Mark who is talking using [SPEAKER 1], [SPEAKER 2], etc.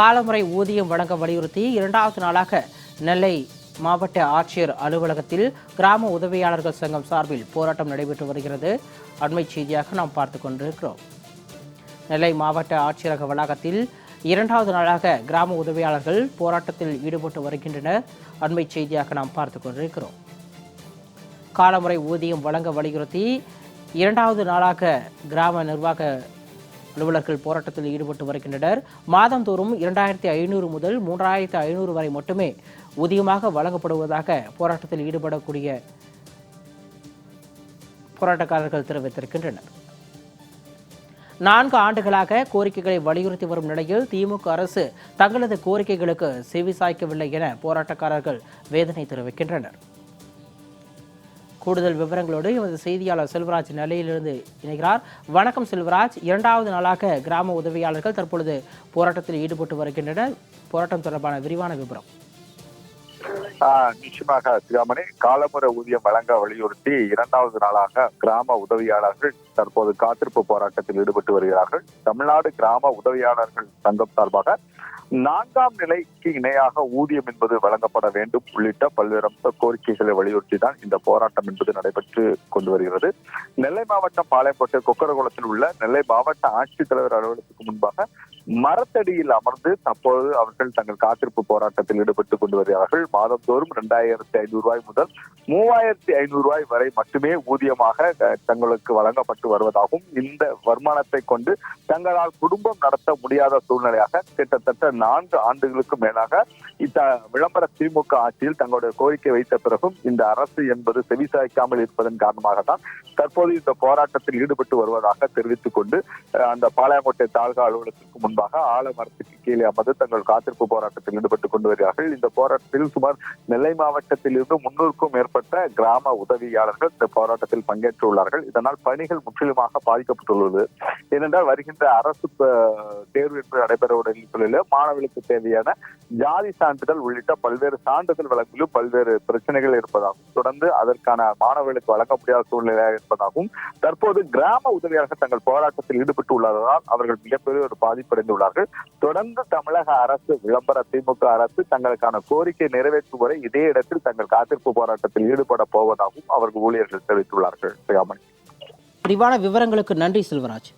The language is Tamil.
[SPEAKER 1] காலமுறை ஊதியம் வழங்க வலியுறுத்தி இரண்டாவது நாளாக நெல்லை மாவட்ட ஆட்சியர் அலுவலகத்தில் கிராம உதவியாளர்கள் சங்கம் சார்பில் போராட்டம் நடைபெற்று வருகிறது. அண்மை செய்தியாக நாம் பார்த்து கொண்டிருக்கிறோம். நெல்லை மாவட்ட ஆட்சியரக வளாகத்தில் இரண்டாவது நாளாக கிராம உதவியாளர்கள் போராட்டத்தில் ஈடுபட்டு வருகின்றனர். அண்மை செய்தியாக நாம் பார்த்து கொண்டிருக்கிறோம். காலமுறை ஊதியம் வழங்க வலியுறுத்தி இரண்டாவது நாளாக கிராம நிர்வாக அலுவலர்கள் போராட்டத்தில் ஈடுபட்டு வருகின்றனர். மாதந்தோறும் இரண்டாயிரத்தி ஐநூறு முதல் மூன்றாயிரத்தி ஐநூறு வரை மட்டுமே ஊதியமாக வழங்கப்படுவதாக போராட்டத்தில் ஈடுபடக்கூடிய போராட்டக்காரர்கள் தெரிவித்திருக்கின்றனர். நான்கு ஆண்டுகளாக கோரிக்கைகளை வலியுறுத்தி வரும் நிலையில் திமுக அரசு தங்களது கோரிக்கைகளுக்கு செவிசாய்க்கவில்லை என போராட்டக்காரர்கள் வேதனை தெரிவிக்கின்றனர். கூடுதல் விவரங்களோடு எமது செய்தியாளர் செல்வராஜ் நிலையிலிருந்து இணைகிறார். வணக்கம் செல்வராஜ். இரண்டாவது நாளாக கிராம உதவியாளர்கள் தற்பொழுது போராட்டத்தில் ஈடுபட்டு வருகின்றனர். போராட்டம் தொடர்பான விரிவான விவரம்
[SPEAKER 2] நிச்சயமாக சிகாமணி காலமுறை ஊதியம் வழங்க வலியுறுத்தி இரண்டாவது நாளாக கிராம உதவியாளர்கள் தற்போது காத்திருப்பு போராட்டத்தில் ஈடுபட்டு வருகிறார்கள். தமிழ்நாடு கிராம உதவியாளர்கள் சங்கம் சார்பாக நான்காம் நிலைக்கு இணையாக ஊதியம் என்பது வழங்கப்பட வேண்டும் உள்ளிட்ட பல்வேறு அம்ச கோரிக்கைகளை வலியுறுத்தி தான் இந்த போராட்டம் என்பது நடைபெற்று கொண்டு வருகிறது. நெல்லை மாவட்டம் பாளையங்கோட்டை கொக்கரகுளத்தில் உள்ள நெல்லை மாவட்ட ஆட்சித்தலைவர் அலுவலகத்துக்கு முன்பாக மரத்தடியில் அமர்ந்து தற்போது அவர்கள் தங்கள் காத்திருப்பு போராட்டத்தில் ஈடுபட்டு கொண்டு வருகிறார்கள். மாதந்தோறும் இரண்டாயிரத்தி ஐநூறு ரூபாய் முதல் மூவாயிரத்தி ஐநூறு ரூபாய் வரை மட்டுமே ஊதியமாக தங்களுக்கு வழங்கப்பட்டு வருவதாகவும் இந்த வருமானத்தை கொண்டு தங்களால் குடும்பம் நடத்த முடியாத சூழ்நிலையாக கிட்டத்தட்ட நான்கு ஆண்டுகளுக்கு மேலாக இந்த விளம்பர திமுக ஆட்சியில் தங்களுடைய கோரிக்கை வைத்த பிறகும் இந்த அரசு என்பது செவிசாய்க்காமல் இருப்பதன் காரணமாக தான் தற்போது இந்த போராட்டத்தில் ஈடுபட்டு வருவதாக தெரிவித்துக் கொண்டு அந்த பாளையங்கோட்டை தாலுகா அலுவலகத்திற்கு முன்பாக ஆலமரத்துக்கு கீழே அமர்ந்து தங்கள் காத்திருப்பு போராட்டத்தில் ஈடுபட்டுக் கொண்டு வருகிறார்கள் இந்த போராட்டத்தில் சுமார் நெல்லை மாவட்டத்தில் இருந்து முன்னூறுக்கும் மேற்பட்ட கிராம உதவியாளர்கள் இந்த போராட்டத்தில் பங்கேற்றுள்ளார்கள். இதனால் பணிகள் முற்றிலுமாக பாதிக்கப்பட்டுள்ளது. ஏனென்றால் வருகின்ற அரசு தேர்வு என்று நடைபெறவுள்ள சூழலில் மாணவர்களுக்கு தேவையான ஜாதி சான்றிதழ் உள்ளிட்ட பல்வேறு சான்றிதழ் வழங்கிலும் பல்வேறு பிரச்சனைகள் இருப்பதாகவும் தொடர்ந்து அதற்கான மாணவர்களுக்கு வழங்க முடியாத சூழ்நிலையாக இருப்பதாகவும் தற்போது கிராம உதவியாளர்கள் தங்கள் போராட்டத்தில் ஈடுபட்டு உள்ளதால் அவர்கள் மிகப்பெரிய ஒரு பாதிப்படைந்துள்ளார்கள். தொடர்ந்து தமிழக அரசு விளம்பர திமுக அரசு தங்களுக்கான கோரிக்கை நிறைவேற்றும் வரை இதே இடத்தில் தங்கள் காத்திருப்பு போராட்டத்தில் ஈடுபட போவதாகவும் அவர்கள் ஊழியர்கள் தெரிவித்துள்ளார்கள்.
[SPEAKER 1] விரிவான விவரங்களுக்கு நன்றி செல்வராஜ்.